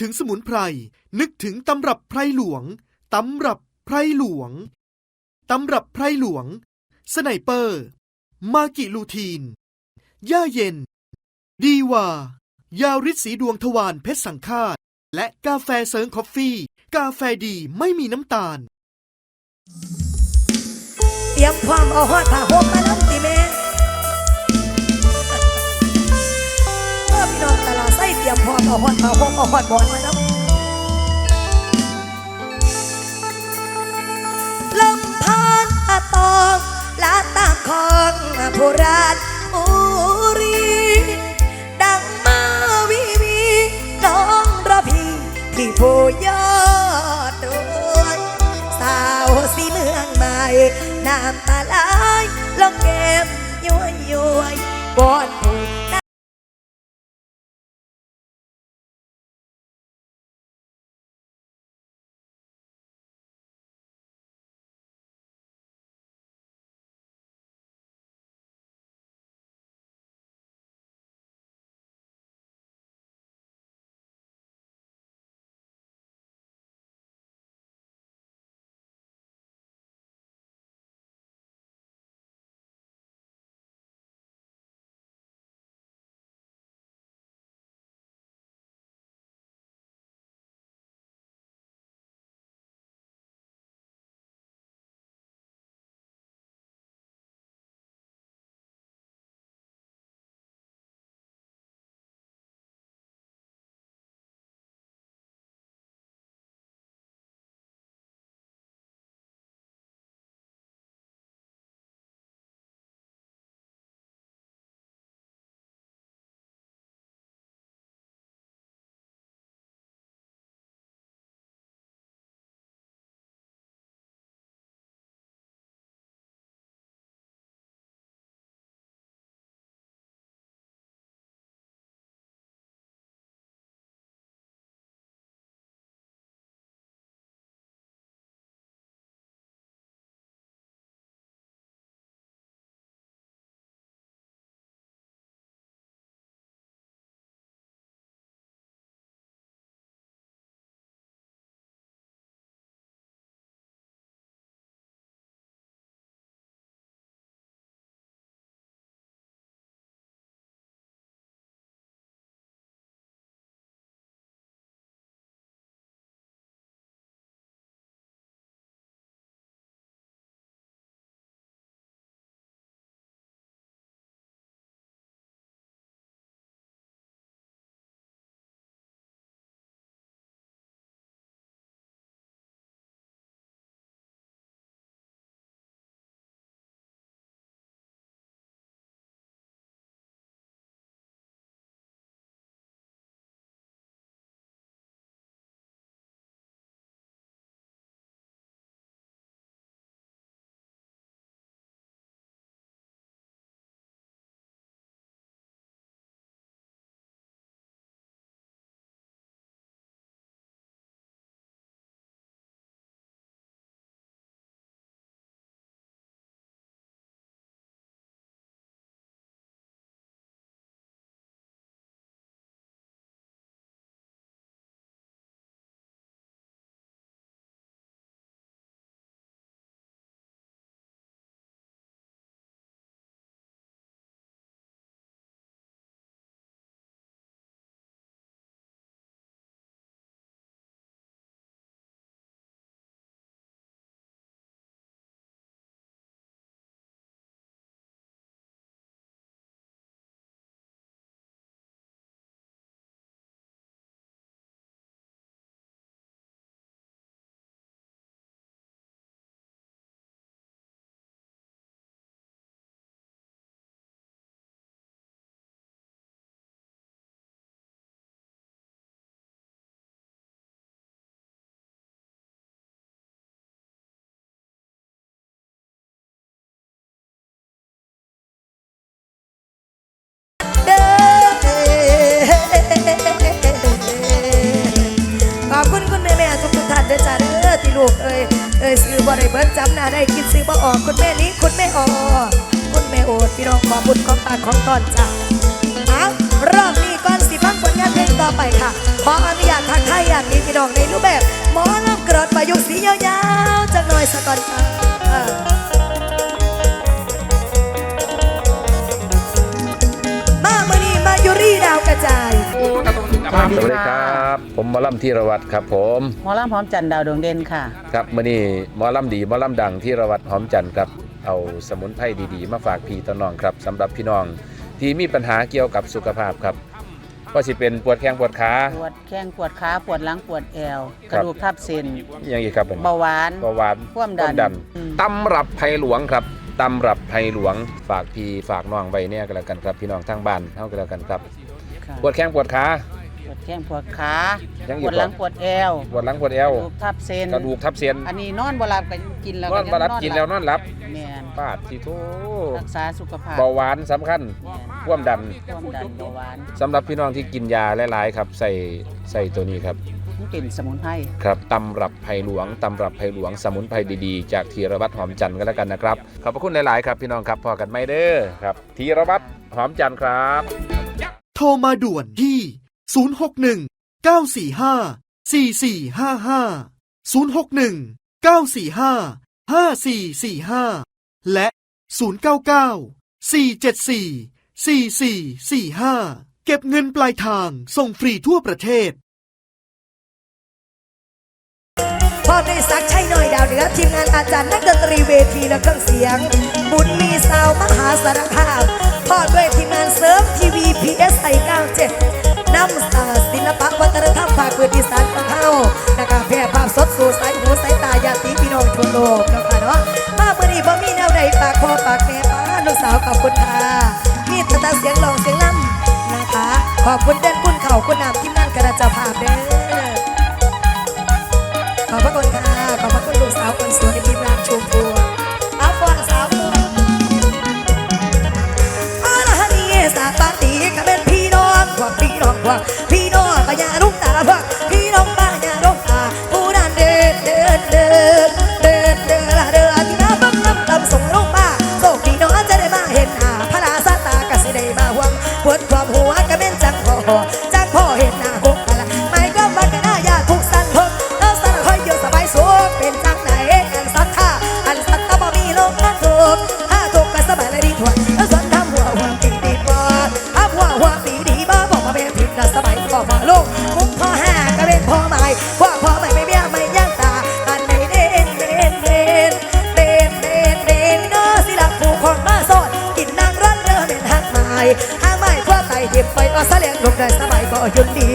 ถึงสมุนไพร นึกถึงตำรับไพรหลวง ตำรับไพรหลวง ตำรับไพรหลวง สไนเปอร์ มากิลูทีน ย่าเย็น ดีวา ยาริดสีดวงทวารเพชรสังฆาต และกาแฟเซิร์งคอฟฟี่ กาแฟดีไม่มีน้ำตาล เตรียมความเอาหอดผ้าห่มมา ยมพร้อมเอาหอดผ้าห่มเอาหอดบอนมาน้ำลำพานอาตองละตามของผู้ราชอุรี ดังมาวีวีน้องระพีที่ผู้ยอดดวยสาวสีเมืองใหม่น้ำตาไหลลงแก้มย้อยย้อยบอนผู บ่ได้เบิ้จำหน้าได้คิดซื้อบ่ออกคุณแม่นี้คุณแม่ออคุณแม่โอดพี่น้องขอบุญของตาของตอนจ้าเอารอบนี้ก่อนสิฟังผลงานเพลงต่อไปค่ะ ขออนุญาตทักทายอย่างนี้พี่น้องในรูปแบบหมอลำกรดประยุกต์สียาวๆจากหน่อยสะก่อนค่ะมาเมื่อนี้มายุรีดาวกระจาย สวัสดีครับ ผมหมอลำธีรวัตรครับ ผมหมอลำพร้อมจันทร์ดาวดวงเด่นค่ะ ครับมื่อนี้หมอลำดีหมอลำดังธีรวัตรหอมจันทร์ครับ เอาสมุนไพรดีๆ มาฝากพี่ต่อน้องครับสำหรับพี่น้องที่มีปัญหาเกี่ยวกับสุขภาพครับก็สิเป็นปวดแข้งปวดขาปวดแข้งปวดขาปวดหลังปวดแอวคกรับระดูกทับเส้นอย่างอีกครับผมเบาหวานเบาหวานความดันดันอืมตำรับไผ่หลวงครับตำรับไผ่หลวงฝากพี่ฝากน้องไว้เนี่ยก็แล้วกันครับพี่น้องทางบ้านเท่ากันแล้วกันครับค่ะปวดแข้งปวดขา ปวดแข้งปวดขายังอีปกวดหลังบ่ปวดแอวปวดหลังปวดเอวกระดูกทับเส้นกระดูกทับเส้นอันนี้นอนบ่หลับก็กินแล้วนอนยังมารับกินแล้วนอนหลับแม่นปาดที่โทรักษาสุขภาพเบาหวานสำคัญแม่นความดันความดันเบาหวานสำหรับพี่น้องที่กินยาหลายๆครับใส่ใส่ตัวนี้ครับ มันเป็นสมุนไพรครับตำรับไผ่หลวงตำรับไผ่หลวงสมุนไพรดีๆ จากธีรวัตรหอมจันทร์กันแล้วกันนะครับ ขอบพระคุณหลาย ๆ ครับ พี่น้องครับพอกันไม่เด้อครับธีรวัตรหอมจันทร์ครับ โทรมาด่วนที่ 061 945 4455 061 945 5445 และ 099 474 4445 เก็บเงินปลายทางส่งฟรีทั่วประเทศพร้อมในสักดิ์ชัยหน่อยดาวเหนือทีมงานอาจารย์นักดนตรีเวทีและเครื่องเสียง บุญมีสาวมหาสารคามพร้อด้วยทีมงานเสริมทีวี PSI 97นำสาศิลปะ วัฒนธรรมฝาคพื้นอีสานของเฮานะคะแพร่ภาพสดสู่สายหูสายตาญาติพี่น้องทั่วโลกนะค่ะเนาะมาเมื่อนี้บ่มีแนวใดปากคอปากแม่ป้าลูกสาวขอบคุณค่ะมีแตตาเสียงร้องเสียงล่ำนะคะ ขอบคุณเด่นคุณเข่าคุณนำที่นั่นกระจาภาพเด้ ไตเทียบไปก็เ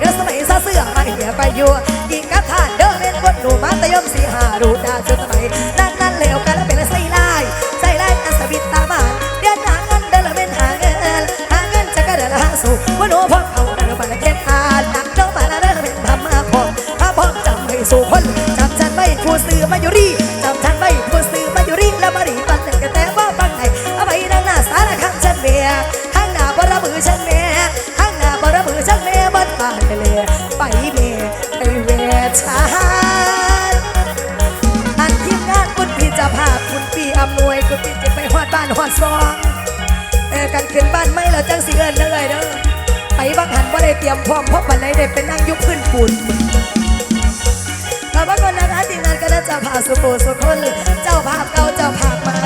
เด้อสมัยซาเสื้อไม่เหี่ยไปอยู่อีกกับท่านเดินเป็นคนหนูมาตะยมสีหาดูดาจนสมัย กันขึ้นบ้านไม่ละแล้วจังสิเอิ้นเด้อเด้อไปบังหันบ่าได้เตรียมพร้อมเพราะบันไดได้เป็นนั่งยุคพื้นปูนขอบพระคุณนะคะทีมงานคณะเจ้าภาพสุโขสุคน เจ้าภาพเก่าเจ้าภาพใหม่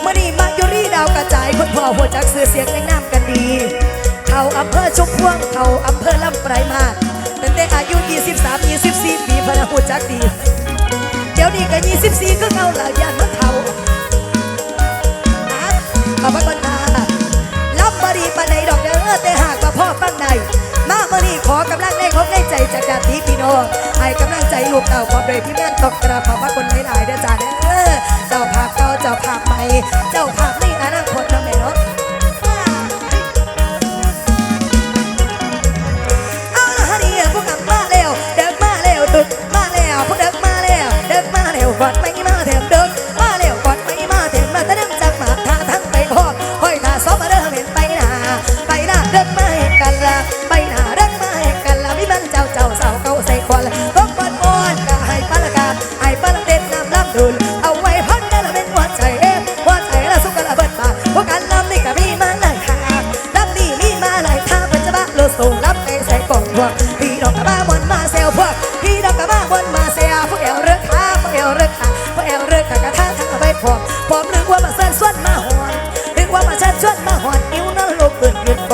เมื่อนี้มายุรีดาวกระจายคุณพ่อหัวจักซื้อเสียงแนะนำกันดี เขาอำเภอชุมพวงเขาอำเภอลำปลายมาศตั้งแต่อายุ 23 24 ปีพนักหัวจักดีเดี๋ยวนี้ก็24ก็เขาหลายยานมาเขาอะขอบพระคุณ ปานใดดอกเด้อแต่หากว่าพ่อฟังใดมาเมื่อนี้ขอกำลังแรงของในใจจากญาติพี่น้องให้กำลังใจลูกเต่าพร้อมเลยพี่แม่นตกกระพับพระคนหลายๆเด้อจ้าเด้อเจ้าภาพเก่าเจ้าภาพใหม่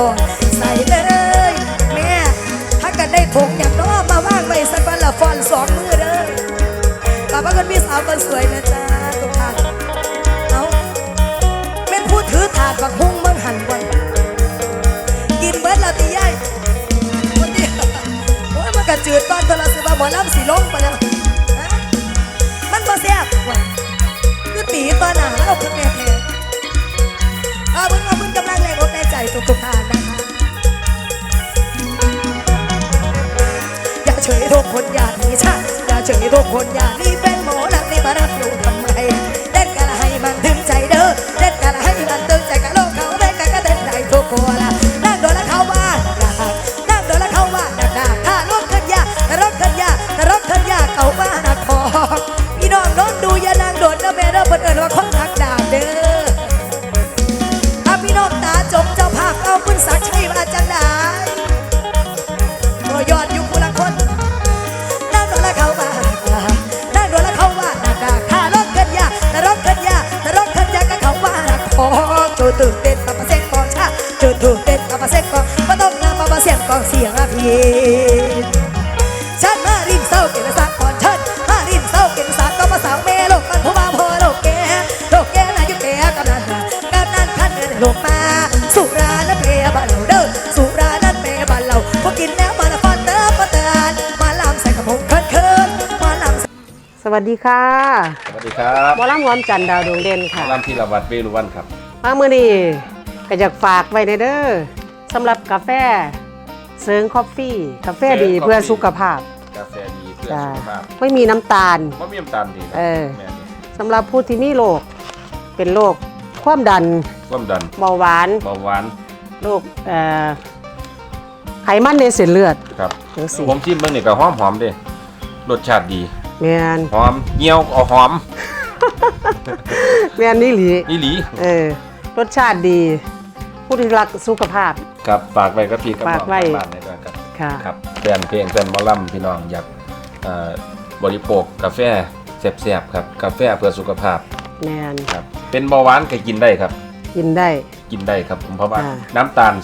อนใส่เลยแม่ถ้ากันได้ถงอย่างน้อมาว่างไว้สักวันละฟอนสองมือเด้อขอบพระคุณพี่สาวคนสวยนะจ๊ะทุกท่านเอาแม่นพูดถือถาดบักฮุ้งเมืองหันวันกินเบิร์ดละตีใหญ่คนที่โอ้ยมันกระจืดตอนโทรศัพท์ว่าหมอลำสีลงไปแล้วฮะมันบ่แซ่บเว้ยคือตีตอนหนาแล้วคุณแม่เอาเพิ่งเอาเพิ่งกำลังแรงอกในใจทุกๆท่าน คนอย่างนี้ ดีค่ะสวัสดีครับหมอลำหวอมจันทร์ดาวดวงเด่นค่ะลำพีรวัตรเวรุวันครับ มาเมื่อนี้ก็อยากฝากไว้ในเด้อสำหรับกาแฟเซิงคอฟฟี่ กาแฟดีเพื่อสุขภาพ กาแฟดีเพื่อจ้าสุขภาพ ไม่มีน้ำตาลมะเมี่ยมตาลดีนะเออแม่นี่สำหรับผู้ที่มีโรคเป็นโรคความดันความดันเบาหวานเบาหวานโรคเอ่อไขมันในเส้นเลือดครับจังซี่ผมชิมเบิ่งนี่ก็หอมหอมๆเด้รสชาติดี แม่นหอมเงี้ยวเอาหอมแม่นนี่หลีอีหลีเออรสชาติดี ผู้ที่รักสุขภาพ ครับฝากไว้กับพี่กับฝาน้กองไว้ทางบ้านในด้วยครับค่ะ ครับแฟนเพลงแฟนหมอลำพี่น้องอยากเอ่อบริโภคกาแฟแซ่บๆครับกาแฟเพื่อสุขภาพแม่นครับเป็นเบาหวานก็กินได้ครับ กินได้ กินได้ครับผมเพราะว่าอ่า น้ำตาล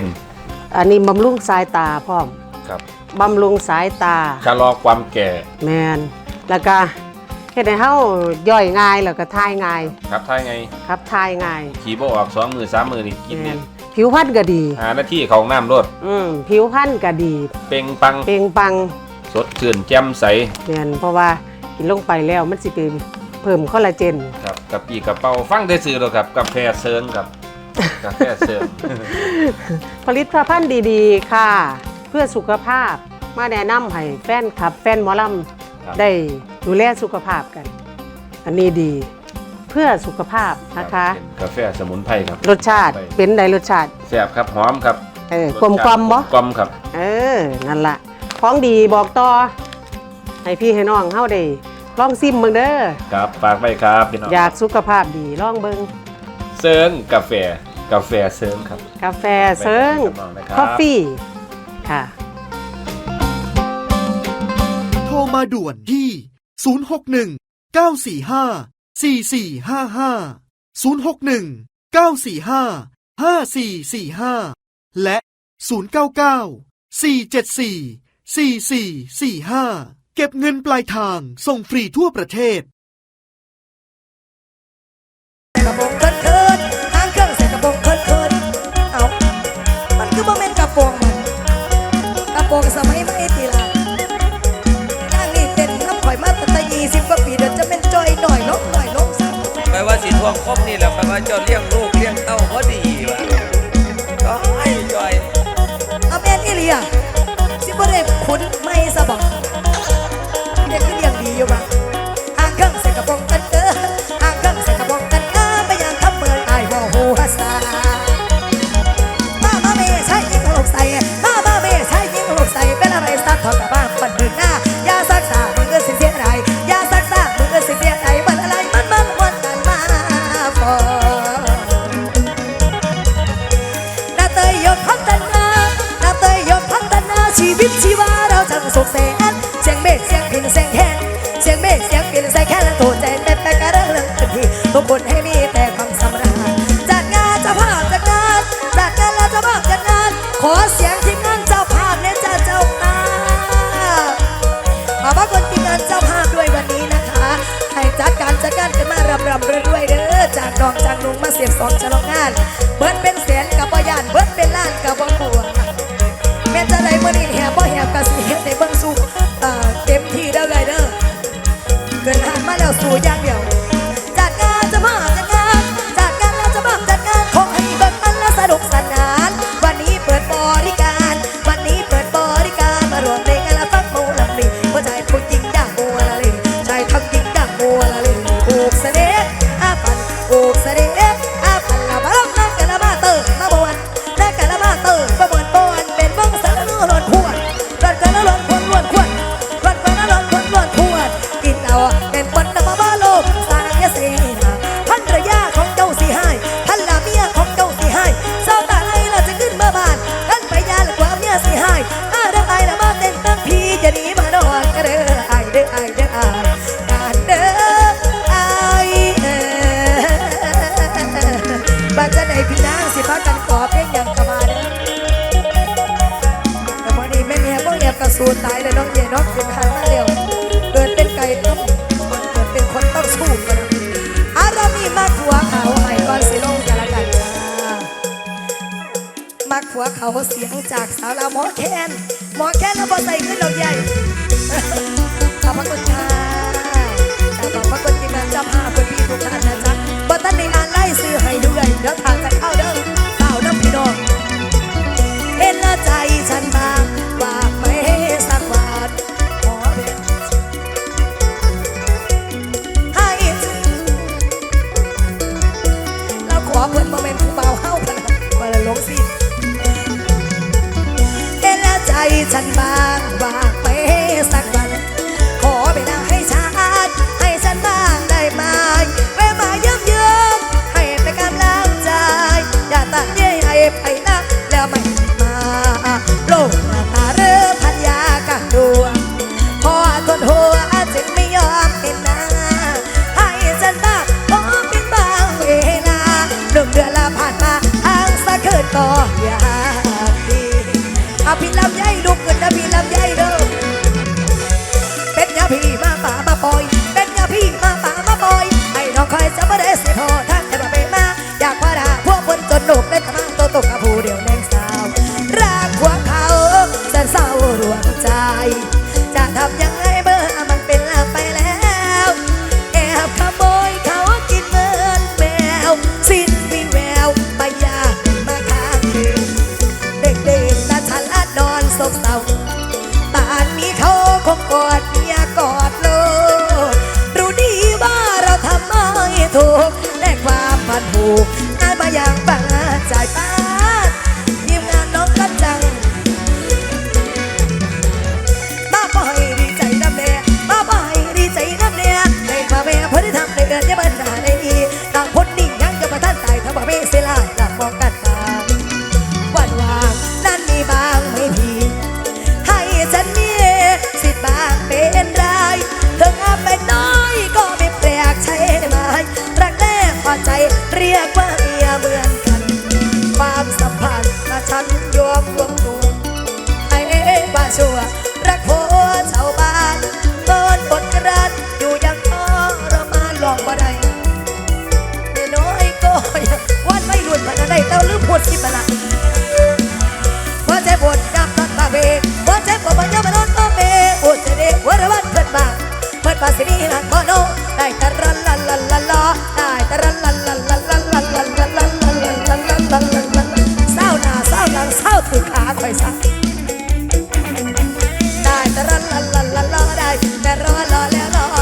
0%อันนี้บำรุงสายตาพร้อม ครับบำรุงสายตา ชะลอความแก่ แมนแล้วก็เฮ็ดให้เฮาย่อยง่ายแล้วก็ทายง่ายครับถ้าไงครับทายง่ายขี่บ่ออกสองมือสามมือนี่กินแม่เนี่ยนผิวพรรณก็ดี หาหน้าที่เขาห้องน้ำรดอืมผิวพรรณก็ดี เป่งปังเปล่งปลังสดชื่นแจ่มใสแม่นเพราะว่ากินลงไปแล้วมันสิเป็นเพิ่มคอลลาเจน ครับกับปีกระเป๋าฟังได้ซื้อแล้วครับกาแฟเซิร์งครับกาแฟเซิร์งผลิตภัณฑ์ดีๆ ค่ะเพื่อสุขภาพมาแนะนำให้แฟนคลับ แฟนหมอลำได้ดูแลสุขภาพกัน อันนี้ดีเพื่อสุขภาพนะคะกาแฟสมุนไพรครับรสชาติเป็นไดรสชาติแซ่บครับหอมครับเออกลมกลมบ่กลมครับ เออนั่นละของดีบอกต่อให้พี่ให้น้องเข้าได้ลองซิมเบิ่งเด้อครับฝากไว้ครับพี่น้องอยากสุขภาพดีลองเบิ่งเซิงกาแฟกาแฟเซิงครับ กาแฟเซิงคอฟฟี่ ค่ะ โทรมาด่วนที่ 061 945 4455 061 945 5445 และ 099 474 4445 เก็บเงินปลายทางส่งฟรีทั่วประเทศ วงสมัยไม่ตีลาย่างนี่เต็นน้ำข่อยมาตั้งแต่ยี่สิบกว่าปีเดี๋ยวจะเป็นจอยหน่อยลงหน่อยลงสักแปลว่าสิทวงครบนี่แหละแปลว่าเจ้าเลี้ยงลูกเลี้ยงเต้าพอดีว่ะจอยจอยเอาแม่นี่เลียสิบ่ได้ผลไม่สบายเด็กก็เลี้ยงดีอยู่บ้าง จะลองงาน เบิดเป็นแสนกับบ่ยานเบิ and one of my เพเสียงจากสาวลาหมอแคนหมอแคนแล้วพอใส่ขึ้นดอกใหญ่ขอบพระคุณค่ะขอบพระคุณที่มาจ้าภาพคุณพี่ทุกท่านนะจ๊ะบัตรในอ่านไล่ซื้อให้ด้วยเดี๋ยวทางกัน ฉันบางว่าไปสักวัน ขอไปนั่ให้ชาติให้ฉันบ้างได้ไหมแวะมาเยี่ยมเยือนให้ไปกำลังใจ อย่าตัดเย้ให้ไปนะแล้วไม่มาโลกมาตาเริ่มพันยากันดูวพอคนหัวจึงไม่ยอมเป็นนาให้ฉันบ้างขอเป็นบางเวลาหนึ่งเดือนละผ่านมาทางสะเก็ดต่อ yeah. อายบ่อยากป่าจ่ายป้า ที่ปนัดปวดยามตัดตาเบว่าใจปวดมันยามมันอนมาเปวดเสด็จวันวันเปิดมาเปิดมาสินีหลังโนได้ตะรันลันลลลได้ตะรันลันลันลันลันลันลันลันลันลันลันลันลันลันลันลันเศร้าหน้าเศร้าหลังเศร้าถือขาคอยซักได้ตะรันลันลันลันลอได้แต่รอรอแล้วรอ